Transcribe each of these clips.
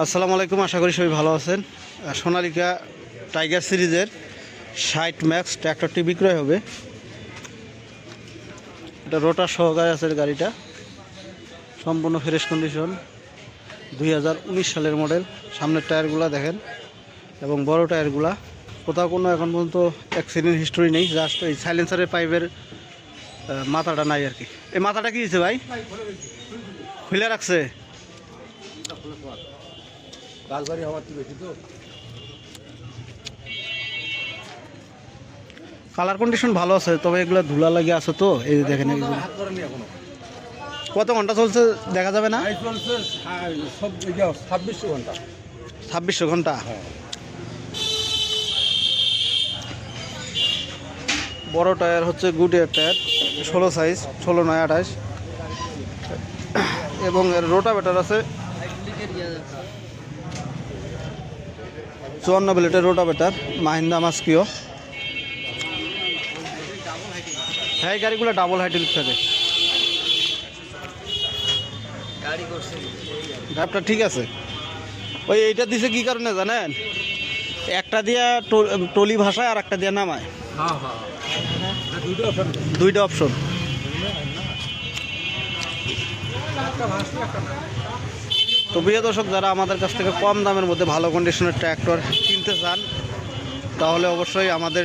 আসসালামু আলাইকুম, আশা করি সবাই ভালো আছেন। সোনালিকা টাইগার সিরিজের ষাট ম্যাক্স ট্র্যাক্টরটি বিক্রয় হবে। এটা রোটার সহকারে আছে গাড়িটা। সম্পূর্ণ ফ্রেশ কন্ডিশন। দুই হাজার উনিশ সালের মডেল। সামনের টায়ারগুলো দেখেন এবং বড় টায়ারগুলা। কোথাও কোনো এখন পর্যন্ত অ্যাক্সিডেন্ট হিস্টোরি নেই জাস্ট এই সাইলেন্সারের পাইপের মাথাটা নাই আর কি। এই মাথাটা কি হয়েছে ভাই? খুলে রাখছে? রাজবাড়ি হওয়ার তো বেশি তো। কালার কন্ডিশন ভালো আছে তবে এগুলো ধুলা লাগে আছে তো এই যে দেখেন কত ঘণ্টা চলছে দেখা যাবে না? ইয়ে ছাব্বিশশো ঘণ্টা। ছাব্বিশশো ঘণ্টা? হ্যাঁ। বড় টায়ার হচ্ছে গুড এয়ার টায়ার ষোলো সাইজ ষোলো নয় আঠাশ। এবং এর রোটা রোটাভেটার আছে চুয়ান্ন ব্লেটের রোটাভেটার মাহিন্দা মাস্কিও হ্যাঁ গাড়িগুলো ডাবল হাইটেল থাকে গাড়িটা ঠিক আছে। ওই এইটা দিছে কি কারণে জানেন? একটা দিয়া টলি ভাষায় আর একটা দিয়া নামায়। দুইটা অপশন একটা ভাসছে একটা না তো প্রিয় দর্শক, যারা আমাদের কাছ থেকে কম দামের মধ্যে ভালো কন্ডিশনের ট্র্যাক্টর কিনতে চান, তাহলে অবশ্যই আমাদের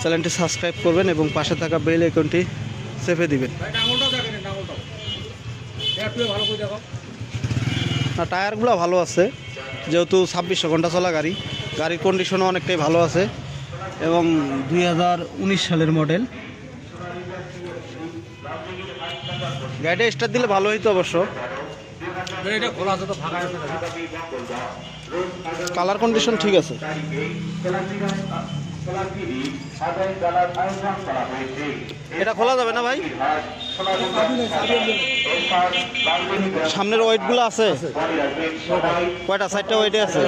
চ্যানেলটি সাবস্ক্রাইব করবেন এবং পাশে থাকা বেল আইকনটি চেপে দিবেন। না, টায়ারগুলো ভালো আছে, যেহেতু ছাব্বিশশো ঘণ্টা চলা গাড়ি গাড়ির কন্ডিশনও অনেকটাই ভালো আছে এবং দুই হাজার উনিশ সালের মডেল গাড়িটা স্টার্ট দিলে ভালো হইতো অবশ্য। কালার কন্ডিশন ঠিক আছে। এটা খোলা যাবে না ভাই? সামনের ওয়েটগুলো আছে। কয়টা? সাইডটা ওয়েটে আছে।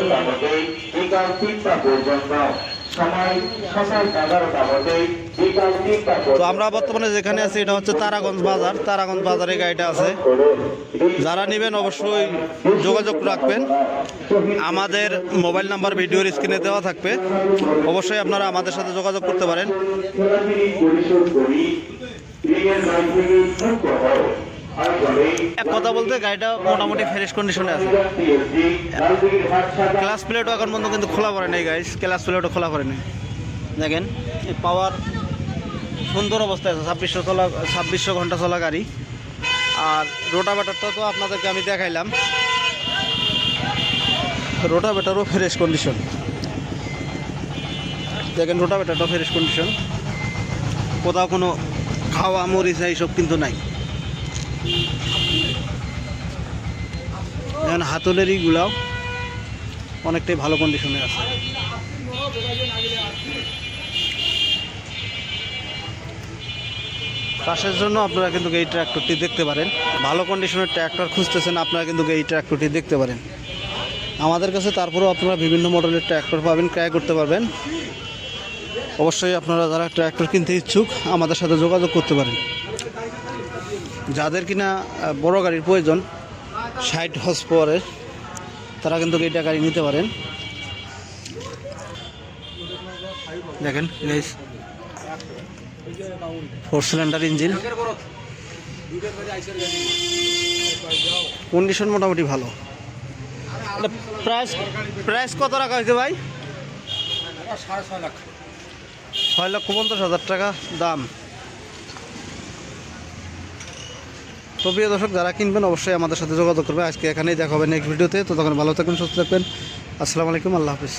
তো আমরা বর্তমানে যেখানে আছি এটা হচ্ছে তারাগঞ্জ বাজার। তারাগঞ্জ বাজারে গাড়িটা আছে। যারা নেবেন অবশ্যই যোগাযোগ রাখবেন। আমাদের মোবাইল নাম্বার ভিডিওর স্ক্রিনে দেওয়া থাকবে। অবশ্যই আপনারা আমাদের সাথে যোগাযোগ করতে পারেন। এক কথা বলতে গাড়িটা মোটামুটি ফ্রেশ কন্ডিশনে আছে। ক্লাস প্লেটও এখন পর্যন্ত কিন্তু খোলা পড়ে নেই গাইস ক্লাস প্লেটও খোলা পড়ে নেই। দেখেন পাওয়ার সুন্দর অবস্থায় আছে, ছাব্বিশশো চলা, ছাব্বিশশো ঘণ্টা চলা গাড়ি। আর রোটাভেটারটা তো আপনাদেরকে আমি দেখাইলাম। রোটাভেটারও ফ্রেশ কন্ডিশন দেখেন রোটাভেটারটাও ফ্রেশ কন্ডিশন কোথাও কোনো খাওয়া, মরিচ, এইসব কিন্তু নাই। দেখেন হাতলের ইগুলাও অনেকটাই ভালো কন্ডিশনে আছে। চাষের জন্য আপনারা কিন্তু এই ট্র্যাক্টরটি দেখতে পারেন। ভালো কন্ডিশনের ট্র্যাক্টর খুঁজতেছেন, আপনারা কিন্তু এই ট্র্যাক্টরটি দেখতে পারেন। আমাদের কাছে তারপরেও আপনারা বিভিন্ন মডেলের ট্র্যাক্টর পাবেন, ক্রয় করতে পারবেন। অবশ্যই আপনারা যারা ট্র্যাক্টর কিনতে ইচ্ছুক, আমাদের সাথে যোগাযোগ করতে পারেন। যাদের কিনা বড় গাড়ির প্রয়োজন ষাট হর্স পাওয়ারের তারা কিন্তু এইটা গাড়ি নিতে পারেন। দেখেন ফোর সিলিন্ডার ইঞ্জিন কন্ডিশন মোটামুটি ভালো। প্রাইস প্রাইস কত রাখা হয়েছে ভাই? ছয় লক্ষ পঞ্চাশ হাজার টাকা দাম। তো প্রিয় দর্শক, যারা কিনবেন অবশ্যই আমাদের সাথে যোগাযোগ করবে। আজকে এখানেই দেখা হবে নেক্সট ভিডিওতে। তো তখন ভালো থাকবেন, সুস্থ থাকবেন। আসসালামু আলাইকুম, আল্লাহ হাফিজ।